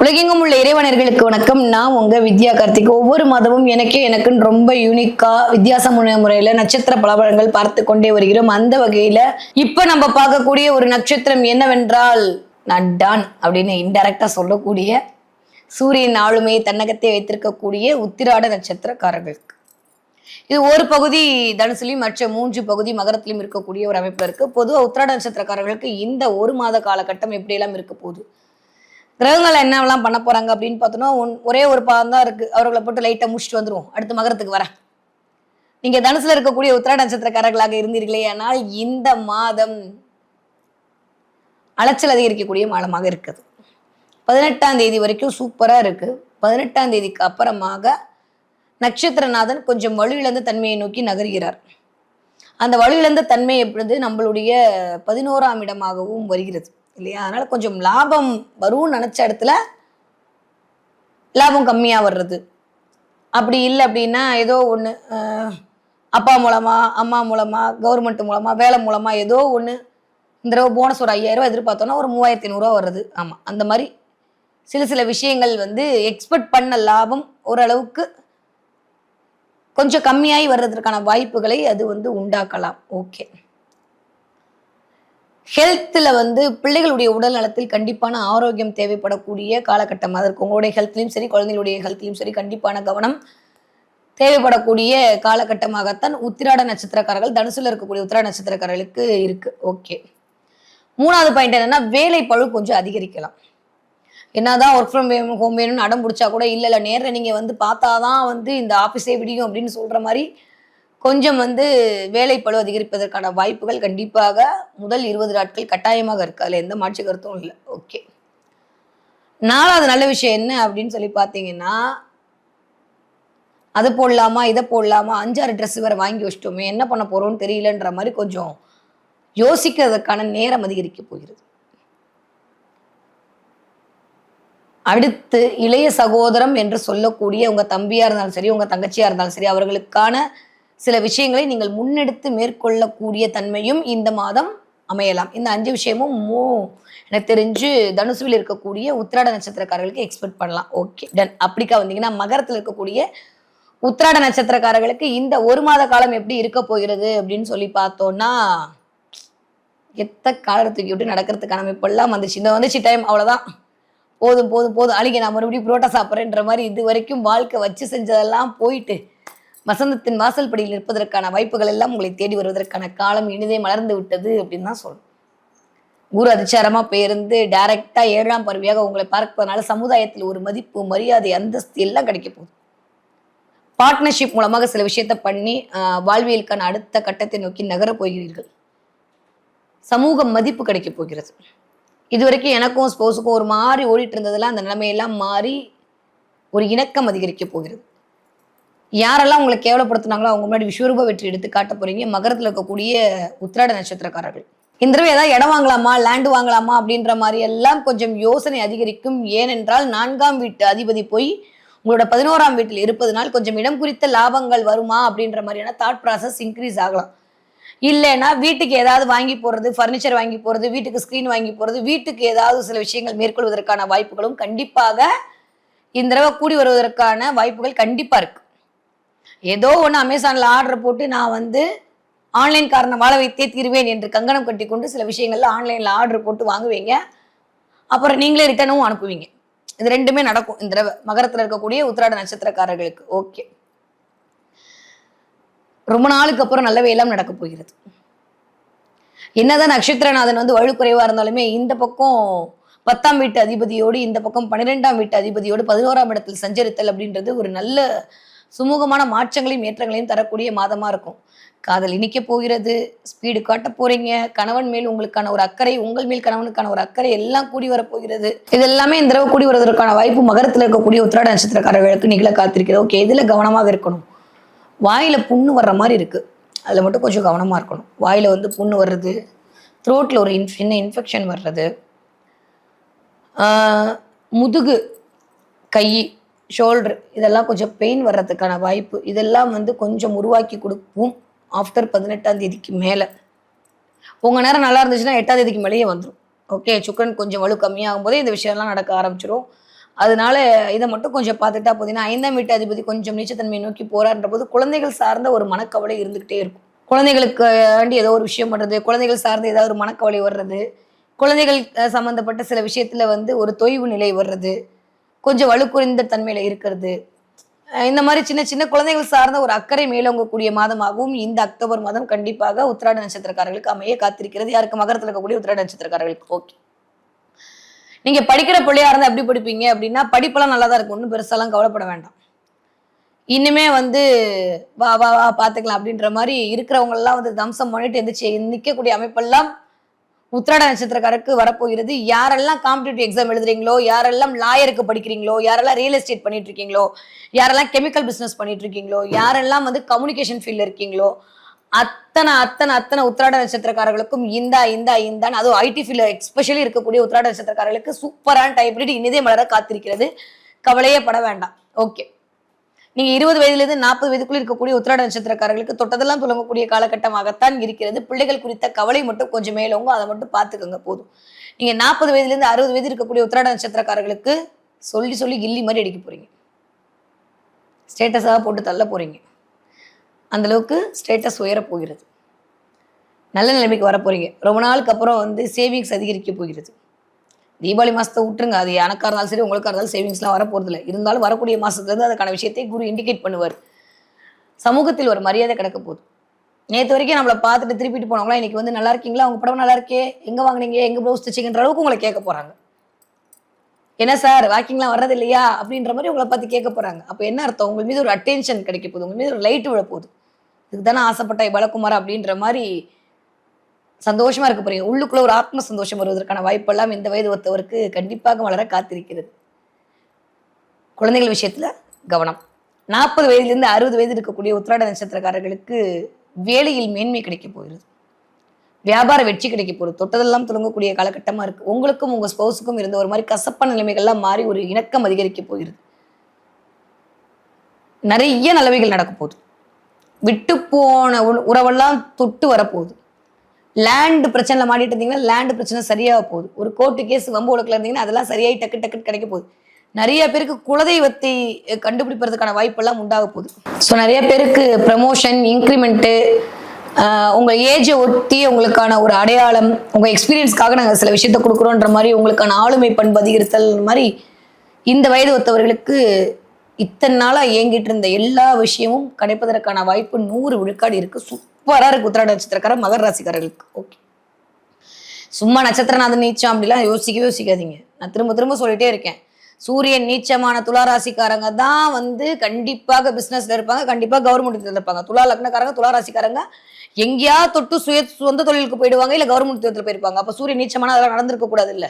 உலகெங்கும் உள்ள இறைவனர்களுக்கு வணக்கம். நான் உங்க வித்யா கார்த்திக். ஒவ்வொரு மாதமும் எனக்கே எனக்குன்னு ரொம்ப யூனிக்கா வித்தியாசமான முறையில நட்சத்திர பலபலங்கள் பார்த்து கொண்டே வருகிறோம். அந்த வகையில இப்ப நம்ம பார்க்கக்கூடிய ஒரு நட்சத்திரம் என்னவென்றால் நட்டான் அப்படின்னு இன்டெரக்டா சொல்லக்கூடிய சூரியன் ஆளுமையை தன்னகத்தை வைத்திருக்கக்கூடிய உத்திராட நட்சத்திரக்காரர்களுக்கு. இது ஒரு பகுதி தனுசுலையும் மற்ற மூன்று பகுதி மகரத்திலும் இருக்கக்கூடிய ஒரு அமைப்பு இருக்கு. பொதுவாக உத்திராட நட்சத்திரக்காரர்களுக்கு இந்த ஒரு மாத காலகட்டம் எப்படியெல்லாம் இருக்க போகுது? கிரகங்கள் என்னவெல்லாம் பண்ண போறாங்க அப்படின்னு பார்த்தோன்னா ஒன்- ஒரே ஒரு பாதம் தான் இருக்கு. அவர்களை போட்டு லைட்டை முடிச்சுட்டு வந்துருவோம். அடுத்து மகரத்துக்கு வரேன். நீங்க தனுசுல இருக்கக்கூடிய உத்திராட நட்சத்திரக்காரர்களாக இருந்தீர்களே ஆனால் இந்த மாதம் அலைச்சல் அதிகரிக்கக்கூடிய மாதமாக இருக்குது. பதினெட்டாம் தேதி வரைக்கும் சூப்பராக இருக்கு. பதினெட்டாம் தேதிக்கு அப்புறமாக நட்சத்திரநாதன் கொஞ்சம் வலுவிழந்த தன்மையை நோக்கி நகர்கிறார். அந்த வலுவிழந்த தன்மை எப்பொழுது நம்மளுடைய பதினோராம் இடமாகவும் வருகிறது. இல்லையா? அதனால் கொஞ்சம் லாபம் வரும்னு நினச்ச இடத்துல லாபம் கம்மியாக வர்றது. அப்படி இல்லை அப்படின்னா ஏதோ ஒன்று அப்பா மூலமாக அம்மா மூலமாக கவர்மெண்ட் மூலமாக வேலை மூலமாக ஏதோ ஒன்று இந்த தடவை போனஸ் ஒரு ஐயாயிரம் எதிர்பார்த்தோன்னா ஒரு மூவாயிரத்தி ஐநூறுரூவா வருது. ஆமாம் அந்த மாதிரி சில சில விஷயங்கள் வந்து எக்ஸ்பெக்ட் பண்ண லாபம் ஓரளவுக்கு கொஞ்சம் கம்மியாகி வர்றதற்கான வாய்ப்புகளை அது வந்து உண்டாக்கலாம். ஓகே ஹெல்த்தில் வந்து பிள்ளைகளுடைய உடல் நலத்தில் கண்டிப்பான ஆரோக்கியம் தேவைப்படக்கூடிய காலகட்டம் அதற்கு உங்களுடைய ஹெல்த்லையும் சரி குழந்தைகளுடைய ஹெல்த்லையும் சரி கண்டிப்பான கவனம் தேவைப்படக்கூடிய காலகட்டமாகத்தான் உத்திராட நட்சத்திரக்காரர்கள் தனுசுல இருக்கக்கூடிய உத்திராட நட்சத்திரக்காரர்களுக்கு இருக்கு. ஓகே மூணாவது பாயிண்ட் என்னன்னா வேலை பழு கொஞ்சம் அதிகரிக்கலாம். என்னதான் ஒர்க் ஃப்ரம் ஹோம் வேணும்னு அடம் பிடிச்சா கூட இல்லை இல்லை நேரில் நீங்கள் வந்து பார்த்தாதான் வந்து இந்த ஆஃபீஸே விடியும் அப்படின்னு சொல்கிற மாதிரி கொஞ்சம் வந்து வேலை அதிகரிப்பதற்கான வாய்ப்புகள் கண்டிப்பாக முதல் இருபது நாட்கள் கட்டாயமாக இருக்கு. அதில் எந்த மாற்று கருத்தும் இல்லை. ஓகே. நாலாவது நல்ல விஷயம் என்ன அப்படின்னு சொல்லி பார்த்தீங்கன்னா அதை போடலாமா இதை போடலாமா அஞ்சாறு ட்ரெஸ் வேறு வாங்கி வச்சிட்டோமே என்ன பண்ண போகிறோம்னு தெரியலன்ற மாதிரி கொஞ்சம் யோசிக்கிறதுக்கான நேரம் அதிகரிக்க போகிறது. அடுத்து இளைய சகோதரம் என்று சொல்லக்கூடிய உங்கள் தம்பியாக இருந்தாலும் சரி உங்கள் தங்கச்சியாக இருந்தாலும் சரி அவர்களுக்கான சில விஷயங்களை நீங்கள் முன்னெடுத்து மேற்கொள்ளக்கூடிய தன்மையும் இந்த மாதம் அமையலாம். இந்த அஞ்சு விஷயமும் மூ எனக்கு தெரிஞ்சு தனுசுவில் இருக்கக்கூடிய உத்திராட நட்சத்திரக்காரர்களுக்கு எக்ஸ்பெக்ட் பண்ணலாம். ஓகே டன் அப்படிக்கா வந்தீங்கன்னா மகரத்தில் இருக்கக்கூடிய உத்திராட நட்சத்திரக்காரர்களுக்கு இந்த ஒரு மாத காலம் எப்படி இருக்க போகிறது அப்படின்னு சொல்லி பார்த்தோம்னா எத்த காலரை தூக்கி விட்டு நடக்கிறதுக்கான அமைப்பெல்லாம் வந்துச்சு. இந்த வந்துச்சு டைம் அவ்வளோதான் போதும் போதும் போதும். அழிங்க நான் மறுபடியும் புரோட்டா சாப்பிட்றேன்ற மாதிரி இது வரைக்கும் வாழ்க்கை வச்சு செஞ்சதெல்லாம் போயிட்டு வசந்தத்தின் வாசல் படியில் இருப்பதற்கான வாய்ப்புகள் எல்லாம் உங்களை தேடி வருவதற்கான காலம் இனிதே மலர்ந்து விட்டது அப்படின்னு தான் சொல்லணும் குரு அதிச்சாரமா பேருந்து டைரக்டா ஏழாம் பருவியாக உங்களை பார்ப்பதனால சமுதாயத்தில் ஒரு மதிப்பு மரியாதை அந்தஸ்து எல்லாம் கிடைக்க போகுது. பார்ட்னர்ஷிப் மூலமாக சில விஷயத்த பண்ணி வாழ்வியலுக்கான அடுத்த கட்டத்தை நோக்கி நகரப் போகிறீர்கள். சமூக மதிப்பு கிடைக்க போகிறது. இதுவரைக்கும் எனக்கும் ஸ்போர்ட்ஸுக்கும் ஒரு மாதிரி ஓடிட்டு இருந்ததெல்லாம் அந்த நிலைமையெல்லாம் மாறி ஒரு இணக்கம் அதிகரிக்க போகிறது. யாரெல்லாம் உங்களை கேவலப்படுத்தினாங்களோ அவங்க முன்னாடி விஸ்வரூப வெற்றி எடுத்து காட்ட போறீங்க. மகரத்தில் இருக்கக்கூடிய உத்திராட நட்சத்திரக்காரர்கள். இந்த தடவை ஏதாவது இடம் வாங்கலாமா? லேண்டு வாங்கலாமா? அப்படின்ற மாதிரி எல்லாம் கொஞ்சம் யோசனை அதிகரிக்கும். ஏனென்றால் நான்காம் வீட்டு அதிபதி போய் உங்களோட பதினோராம் வீட்டில் இருப்பதனால் கொஞ்சம் இடம் குறித்த லாபங்கள் வருமா? அப்படின்ற மாதிரியான தாட் ப்ராசஸ் இன்க்ரீஸ் ஆகலாம். இல்லைன்னா வீட்டுக்கு ஏதாவது வாங்கி போகிறது ஃபர்னிச்சர் வாங்கி போகிறது வீட்டுக்கு ஸ்க்ரீன் வாங்கி போகிறது வீட்டுக்கு ஏதாவது சில விஷயங்கள் மேற்கொள்வதற்கான வாய்ப்புகளும் கண்டிப்பாக இந்த தடவை கூடி வருவதற்கான வாய்ப்புகள் கண்டிப்பாக இருக்குது ஏதோ ஒன்று அமேசானில் ஆர்டர் போட்டு நான் வந்து ஆன்லைன் காரணம் வாழ வைத்தே தீர்வேன் என்று கங்கணம் கட்டி கொண்டு சில விஷயங்கள்ல ஆன்லைனில் ஆர்டர் போட்டு வாங்குவீங்க. அப்புறம் நீங்களே ரிட்டர்னும் அனுப்புவீங்க. இது ரெண்டுமே நடக்கும். இந்த தடவை மகரத்தில் இருக்கக்கூடிய உத்திராட நட்சத்திரக்காரர்களுக்கு. ஓகே. ரொம்ப நாளுக்கு அப்புறம் நல்லவே எல்லாம் நடக்க போகிறது. என்னதான் நட்சத்திரநாதன் வந்து வலுக்குறைவா இருந்தாலுமே இந்த பக்கம் பத்தாம் வீட்டு அதிபதியோடு இந்த பக்கம் பன்னிரெண்டாம் வீட்டு அதிபதியோடு பதினோராம் இடத்தில் சஞ்சரித்தல் அப்படின்றது ஒரு நல்ல சுமூகமான மாற்றங்களையும் ஏற்றங்களையும் தரக்கூடிய மாதமா இருக்கும். காதல் இனிக்க போகிறது ஸ்பீடு காட்ட போறீங்க கணவன் மேல் உங்களுக்கான ஒரு அக்கறை உங்கள் மேல் கணவனுக்கான ஒரு அக்கறை எல்லாம் கூடி வரப்போகிறது. இது எல்லாமே இந்த தடவை கூடி வருவதற்கான வாய்ப்பு மகரத்தில் இருக்கக்கூடிய உத்திராட நட்சத்திரக்காரர்களுக்கு நிகழ காத்திருக்கிறது. ஓகே இதுல கவனமாக இருக்கணும். வாயில புண்ணு வர்ற மாதிரி இருக்கு. அதில் மட்டும் கொஞ்சம் கவனமாக இருக்கணும். வாயில வந்து புண்ணு வர்றது த்ரோட்டில் ஒரு இன்ஃப் சின்ன இன்ஃபெக்ஷன் வர்றது முதுகு கை ஷோல்டர் இதெல்லாம் கொஞ்சம் பெயின் வர்றதுக்கான வாய்ப்பு. இதெல்லாம் வந்து கொஞ்சம் உருவாக்கி கொடுப்போம் ஆஃப்டர் பதினெட்டாம் தேதிக்கு மேலே. உங்கள் நேரம் நல்லா இருந்துச்சுன்னா எட்டாம் தேதிக்கு மேலேயே வந்துடும் ஓகே சுக்கரன் கொஞ்சம் வலு கம்மியாகும் போதே இந்த விஷயம்லாம் நடக்க ஆரம்பிச்சிடும் அதனால இதை மட்டும் கொஞ்சம் பார்த்துட்டா போதீங்கன்னா ஐந்தாம் வீட்டு அதிபதி கொஞ்சம் நீச்சத்தன்மையை நோக்கி போறான்ற போது குழந்தைகள் சார்ந்த ஒரு மனக்கவலை இருந்துகிட்டே இருக்கும். குழந்தைகளுக்கு வேண்டி ஏதோ ஒரு விஷயம் பண்ணுறது குழந்தைகள் சார்ந்த ஏதாவது ஒரு மனக்கவலை வர்றது குழந்தைகள் சம்மந்தப்பட்ட சில விஷயத்தில் வந்து ஒரு தொய்வு நிலை வர்றது கொஞ்சம் வலுக்குறைந்த தன்மையில இருக்கிறது. இந்த மாதிரி சின்ன சின்ன குழந்தைகள் சார்ந்த ஒரு அக்கறை மேலோங்கக்கூடிய மாதமாகவும் இந்த அக்டோபர் மாதம் கண்டிப்பாக உத்திராட நட்சத்திரக்காரர்களுக்கு அமைய காத்திருக்கிறது. யாருக்கு மகரத்தில் இருக்கக்கூடிய உத்திராட நட்சத்திரக்காரர்களுக்கு? ஓகே நீங்க படிக்கிற பிள்ளையா இருந்தா எப்படி படிப்பீங்க? அப்படின்னா படிப்பெல்லாம் நல்லா தான் இருக்கும். ஒன்றும் பெருசாலாம் கவலைப்பட வேண்டாம். இனிமே வந்து வா வா வா பார்த்துக்கலாம் அப்படின்ற மாதிரி இருக்கிறவங்க எல்லாம் வந்து தம்சம் பண்ணிட்டு எந்திரிச்சு நிற்கக்கூடிய அமைப்பெல்லாம் உத்திராட நட்சத்திரக்காரருக்கு வரப்போகிறது. யாரெல்லாம் காம்படிட்டிவ் எக்ஸாம் எழுதுறீங்களோ யாரெல்லாம் லாயருக்கு படிக்கிறீங்களோ யாரெல்லாம் ரியல் எஸ்டேட் பண்ணிட்டு இருக்கீங்களோ யாரெல்லாம் கெமிக்கல் பிசினஸ் பண்ணிட்டு இருக்கீங்களோ யாரெல்லாம் வந்து கம்யூனிகேஷன் ஃபீல்ட்ல இருக்கீங்களோ அத்தனை அத்தனை அத்தனை உத்திராட நட்சத்திரக்காரர்களுக்கும் இந்தா இந்தா இந்தான் அதுவும் ஐடி ஃபீல்டு எக்ஸ்பெஷலி இருக்கக்கூடிய உத்திராட நட்சத்திரக்காரர்களுக்கு சூப்பரான டைப்ரைட் இனிதே மலர காத்திருக்கிறது. கவலையே பட வேண்டாம். ஓகே நீங்க இருபது வயதிலிருந்து நாற்பது வயதுக்குள்ள இருக்கக்கூடிய உத்திராட நட்சத்திரக்காரர்களுக்கு தொட்டதெல்லாம் துலங்கக்கூடிய காலகட்டமாகத்தான் இருக்கிறது. பிள்ளைகள் குறித்த கவலை மட்டும் கொஞ்சம் மேலோங்க அதை மட்டும் பார்த்துக்கோங்க போதும். நீங்க நாற்பது வயதுலேருந்து அறுபது வயது இருக்கக்கூடிய உத்திராட நட்சத்திரக்காரர்களுக்கு சொல்லி சொல்லி கில்லி மாதிரி அடிக்க போறீங்க. ஸ்டேட்டஸாக போட்டு தள்ள போறீங்க. அந்தளவுக்கு ஸ்டேட்டஸ் உயர போகிறது. நல்ல நிலைமைக்கு வர போறீங்க ரொம்ப நாளுக்கு அப்புறம் வந்து சேவிங்ஸ் அதிகரிக்க போகிறது. தீபாவளி மாசத்தை விட்டுருங்க. அது எனக்காக இருந்தாலும் சரி உங்களுக்காக இருந்தாலும் சேவிங்ஸ்லாம் வர போறதில்ல இருந்தாலும் வரக்கூடிய மாசத்துலேருந்து அதுக்கான விஷயத்தை குரு இண்டிகேட் பண்ணுவார். சமூகத்தில் ஒரு மரியாதை கிடக்க போகுது. நேற்று வரைக்கும் நம்மளை பார்த்துட்டு திருப்பிட்டு போனவங்களா இன்னைக்கு வந்து நல்லா இருக்கீங்களா? உங்க படம் நல்லா இருக்கே? எங்க வாங்குனீங்க? எங்க ப்ளவுஸ் தைச்சிங்கன்ற அளவுக்கு உங்களை கேட்க போறாங்க. என்ன சார்? வாக்கிங்லாம் வர்றது இல்லையா அப்படின்ற மாதிரி உங்களை பார்த்து கேட்க போறாங்க. அப்போ என்ன அர்த்தம்? உங்கள் மீது ஒரு அட்டென்ஷன் கிடைக்க போகுது. உங்க மீது ஒரு லைட் விழ போகுது. இதுக்கு தானே ஆசைப்பட்ட பலகுமார் அப்படின்ற மாதிரி சந்தோஷமா இருக்க போறீங்க. உள்ளுக்குள்ள ஒரு ஆத்ம சந்தோஷம் வருவதற்கான வாய்ப்பெல்லாம் இந்த வயது ஒத்தவருக்கு கண்டிப்பாக வளர காத்திருக்கிறது. குழந்தைகள் விஷயத்துல கவனம். நாற்பது வயதிலிருந்து அறுபது வயது இருக்கக்கூடிய உத்திராட நட்சத்திரக்காரர்களுக்கு வேலையில் மேன்மை கிடைக்க போகிறது. வியாபார வெற்றி கிடைக்க போகுது. தொட்டதெல்லாம் துலங்கக்கூடிய காலகட்டமாக இருக்குது உங்களுக்கும் உங்கள் ஸ்பௌஸுக்கும் இருந்த ஒரு மாதிரி கசப்பான நிலைமைகள்லாம் மாறி ஒரு இணக்கம் அதிகரிக்க போகிறது. நிறைய நிலைமைகள் நடக்க போகுது. விட்டு போன உ- உறவெல்லாம் தொட்டு வரப்போகுது லேண்டு பிரச்சனை மாட்டிட்டு இருந்தீங்கன்னா லேண்டு பிரச்சனை சரியாக போகுது. ஒரு கோர்ட்டு கேஸ் வம்பு வழக்கில் இருந்தீங்கன்னா அதெல்லாம் சரியாகி டக்கு டக்கு கிடைக்க போகுது. நிறைய பேருக்கு குலதெய்வத்தை கண்டுபிடிப்பதற்கான வாய்ப்பெல்லாம் உண்டாக போகுது. ஸோ நிறைய பேருக்கு ப்ரமோஷன் இன்க்ரிமெண்ட்டு உங்கள் ஏஜை ஒட்டி உங்களுக்கான ஒரு அடையாளம் உங்கள் எக்ஸ்பீரியன்ஸ்க்காக நாங்கள் சில விஷயத்த கொடுக்குறோன்ற மாதிரி உங்களுக்கான ஆளுமை பண்பு அதிகரித்தல் மாதிரி இந்த வயது ஒத்தவர்களுக்கு இத்தனை நாளாக இயங்கிட்டு இருந்த எல்லா விஷயமும் கிடைப்பதற்கான வாய்ப்பு நூறு விழுக்காடு இருக்குது சூப்பரா இருக்கு உத்திராட நட்சத்திரக்கார மகர ராசிக்காரர்களுக்கு. ஓகே சும்மா நட்சத்திரநாதன் நீச்சம் அப்படிலாம் யோசிக்கவே யோசிக்காதீங்க. நான் திரும்ப திரும்ப சொல்லிட்டே இருக்கேன். சூரியன் நீச்சமான துலா ராசிக்காரங்க தான் வந்து கண்டிப்பாக பிசினஸ்ல இருப்பாங்க கண்டிப்பா கவர்மெண்ட் இருப்பாங்க. துலா லக்னக்காரங்க துலா ராசிக்காரங்க எங்கேயா தொட்டு சுய சொந்த தொழிலுக்கு போயிடுவாங்க இல்ல கவர்மெண்ட் தேர்தல் போயிருப்பாங்க. அப்ப சூரியன் நீச்சமான அதெல்லாம் நடந்திருக்க கூடாது இல்ல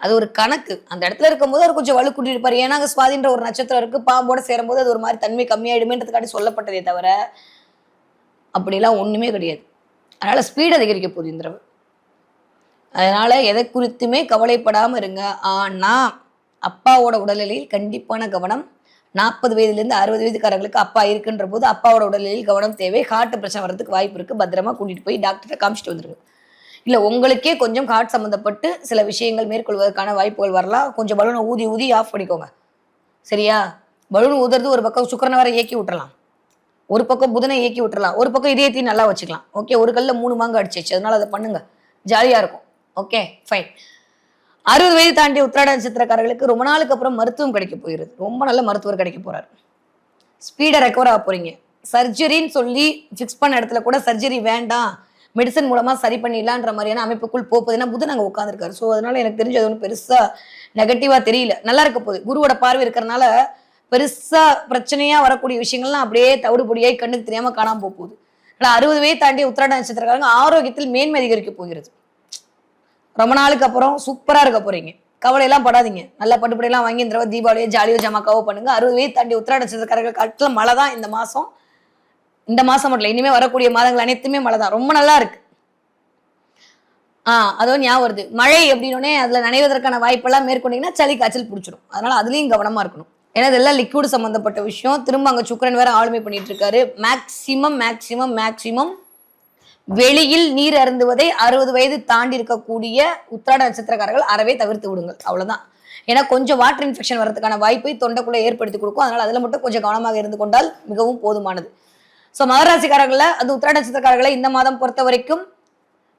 அது ஒரு கணக்கு. அந்த இடத்துல இருக்கும்போது அவர் கொஞ்சம் வலு கூட்டியிருப்பாரு ஏன்னா அங்க சுவாதின்ற ஒரு நட்சத்திரம் இருக்கு. பாம்போட சேரும்போது அது ஒரு மாதிரி தன்மை கம்மியாயிடுமேன்றதுக்காண்டி சொல்லப்பட்டதே தவிர அப்படிலாம் ஒன்றுமே கிடையாது. அதனால் ஸ்பீடு அதிகரிக்க போகுது இந்த தடவை. எதை குறித்துமே கவலைப்படாமல் இருங்க. ஆனால் அப்பாவோட உடல்நிலையில் கண்டிப்பான கவனம் நாற்பது வயதுலேருந்து அறுபது வயதுக்காரங்களுக்கு அப்பா இருக்குன்ற போது அப்பாவோட உடல்நிலையில் கவனம் தேவை. ஹார்ட் பிரச்சனை வரதுக்கு வாய்ப்பு இருக்குது பத்திரமா கூட்டிகிட்டு போய் டாக்டரை காமிச்சிட்டு வந்துருங்க. இல்லை உங்களுக்கே கொஞ்சம் ஹார்ட் சம்மந்தப்பட்டு சில விஷயங்கள் மேற்கொள்வதற்கான வாய்ப்புகள் வரலாம். கொஞ்சம் பலூனை ஊதி ஊதி ஆஃப் பண்ணிக்கோங்க. சரியா? பலூன் ஊதுறது ஒரு பக்கம் சுக்கரனை வர இயக்கி விட்டுறலாம். ஒரு பக்கம் புதனை இயக்கி விட்டுறலாம். ஒரு பக்கம் இதயத்தையும் நல்லா வச்சுக்கலாம். ஓகே ஒரு கல்ல மூணு மாங்கு அடிச்சிச்சு அதனால அதை பண்ணுங்க. ஜாலியா இருக்கும். ஓகே ஃபைன் அறுபது வயது தாண்டிய உத்திராட நட்சத்திரக்காரர்களுக்கு ரொம்ப நாளுக்கு அப்புறம் மருத்துவம் கிடைக்க போயிருது ரொம்ப நல்ல மருத்துவர் கிடைக்க போறாரு. ஸ்பீடை ரெக்கவர் ஆக போறீங்க. சர்ஜரின்னு சொல்லி ஃபிக்ஸ் பண்ண இடத்துல கூட சர்ஜரி வேண்டாம். மெடிசன் மூலமா சரி பண்ணிடலான்ற மாதிரியான அமைப்புக்குள் போகுது. ஏன்னா புதன் அங்கே உட்காந்துருக்காரு ஸோ அதனால எனக்கு தெரிஞ்சு அது ஒன்றும் பெருசா நெகட்டிவா தெரியல. நல்லா இருக்க போகுது. குருவோட பார்வை இருக்கிறனால பெருசா பிரச்சனையா வரக்கூடிய விஷயங்கள்லாம் அப்படியே தவிடு பொடியாய் கண்ணுக்கு தெரியாம காணாம போகுது. ஆனால் அறுபது வயது தாண்டி உத்திராட நட்சத்திரக்காரங்க ஆரோக்கியத்தில் மேன்மை அதிகரிக்க போகிறது. ரொம்ப நாளுக்கு அப்புறம் சூப்பரா இருக்க போறீங்க. கவலையெல்லாம் படாதீங்க. நல்லா பட்டுப்படியெல்லாம் வாங்கி இந்த தடவை தீபாவளியோ ஜாலியோ ஜமாக்காவோ பண்ணுங்க. அறுபது வயது தாண்டி உத்திராட நட்சத்திரக்காரர்கள் காட்டில மழை தான் இந்த மாசம். இந்த மாசம் மட்டும் இல்லை இனிமே வரக்கூடிய மாதங்கள் அனைத்துமே மழை தான். ரொம்ப நல்லா இருக்கு. ஆஹ் அதுவும் ஞாபகம் வருது. மழை அப்படின்னே அதுல நனைவதற்கான வாய்ப்பெல்லாம் மேற்கொண்டீங்கன்னா சளி காய்ச்சல் பிடிச்சிடும் அதனால அதுலயும் கவனமா இருக்கணும். ஏன்னா இதெல்லாம் லிக்விட் சம்பந்தப்பட்ட விஷயம். திரும்ப அங்கே சுக்கரன் வேற ஆளுமை பண்ணிட்டு இருக்காரு மேக்சிமம் மேக்சிமம் மேக்சிமம் வெளியில் நீர் அருந்துவதை அறுபது வயது தாண்டி இருக்கக்கூடிய உத்திராட நட்சத்திரக்காரர்கள் அறவே தவிர்த்து விடுங்கள். அவ்வளவுதான். ஏன்னா கொஞ்சம் வாட்டர் இன்ஃபெக்ஷன் வரதுக்கான வாய்ப்பை தொண்டைக்குள்ள ஏற்படுத்தி கொடுக்கும். அதனால அதுல மட்டும் கொஞ்சம் கவனமாக இருந்து கொண்டால் மிகவும் போதுமானது. ஸோ மகராசிக்காரர்களை அது உத்திராட நட்சத்திரக்காரர்களை இந்த மாதம் பொறுத்த வரைக்கும்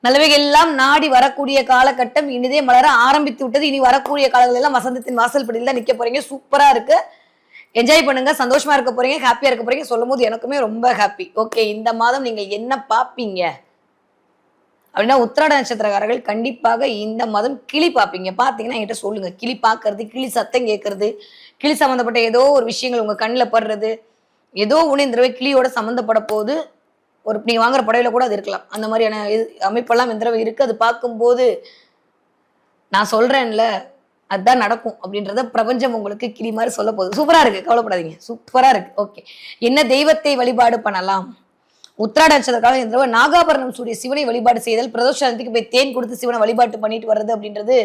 நல்லவைகள் எல்லாம் நாடி வரக்கூடிய காலகட்டம் இனிதே மலர ஆரம்பித்து விட்டது. இனி வரக்கூடிய காலங்கள் எல்லாம் வசந்தத்தின் வாசல் படியில் தான் நிக்க போறீங்க. சூப்பரா இருக்கு. என்ஜாய் பண்ணுங்க. சந்தோஷமா இருக்க போறீங்க. ஹாப்பியா இருக்க போறீங்க. சொல்லும் போது எனக்குமே ரொம்ப ஹாப்பி ஓகே இந்த மாதம் நீங்க என்ன பார்ப்பீங்க அப்படின்னா உத்திராட நட்சத்திரக்காரர்கள் கண்டிப்பாக இந்த மாதம் கிளி பார்ப்பீங்க பார்த்தீங்கன்னா என்கிட்ட சொல்லுங்க. கிளி பார்க்கறது கிளி சத்தம் கேட்கறது கிளி சம்மந்தப்பட்ட ஏதோ ஒரு விஷயங்கள் உங்க கண்ணில் படுறது ஏதோ ஒன்று இந்த தடவை கிளியோட சம்மந்தப்பட போது ஒரு நீங்க வாங்குற புடவையில கூட அது இருக்கலாம். அந்த மாதிரியான இது அமைப்பெல்லாம் இந்த தடவை இருக்கு. அது பார்க்கும்போது நான் சொல்றேன்ல அதுதான் நடக்கும் அப்படின்றத பிரபஞ்சம் உங்களுக்கு கிளி மாதிரி சொல்ல போகுது. சூப்பரா இருக்கு. கவலைப்படாதீங்க. சூப்பரா இருக்கு. ஓகே என்ன தெய்வத்தை வழிபாடு பண்ணலாம்? உத்திராட இந்த தடவை நாகாபரணம் சூரிய சிவனை வழிபாடு செய்தல் பிரதோஷத்துக்கு போய் தேன் கொடுத்து சிவனை வழிபாட்டு பண்ணிட்டு வர்றது அப்படின்றது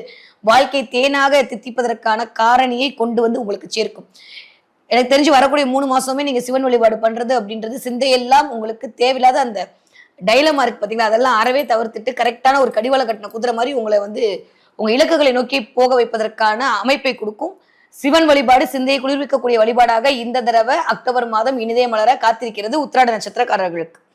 வாழ்க்கை தேனாக தித்திப்பதற்கான காரணியை கொண்டு வந்து உங்களுக்கு சேர்க்கும். எனக்கு தெரிஞ்சு வரக்கூடிய மூணு மாசமே நீங்க சிவன் வழிபாடு பண்றது அப்படின்றது சிந்தையெல்லாம் உங்களுக்கு தேவையில்லாத அந்த டைலமா இருக்கு பாத்தீங்களா? அதெல்லாம் அறவே தவிர்த்துட்டு கரெக்டான ஒரு கடிவாள கட்டின குதிரை மாதிரி உங்களை வந்து உங்க இலக்குகளை நோக்கி போக வைப்பதற்கான அமைப்பை கொடுக்கும். சிவன் வழிபாடு சிந்தையை குளிர்விக்கக்கூடிய வழிபாடாக இந்த தடவை அக்டோபர் மாதம் இனிதே மலர காத்திருக்கிறது உத்திராட நட்சத்திரக்காரர்களுக்கு.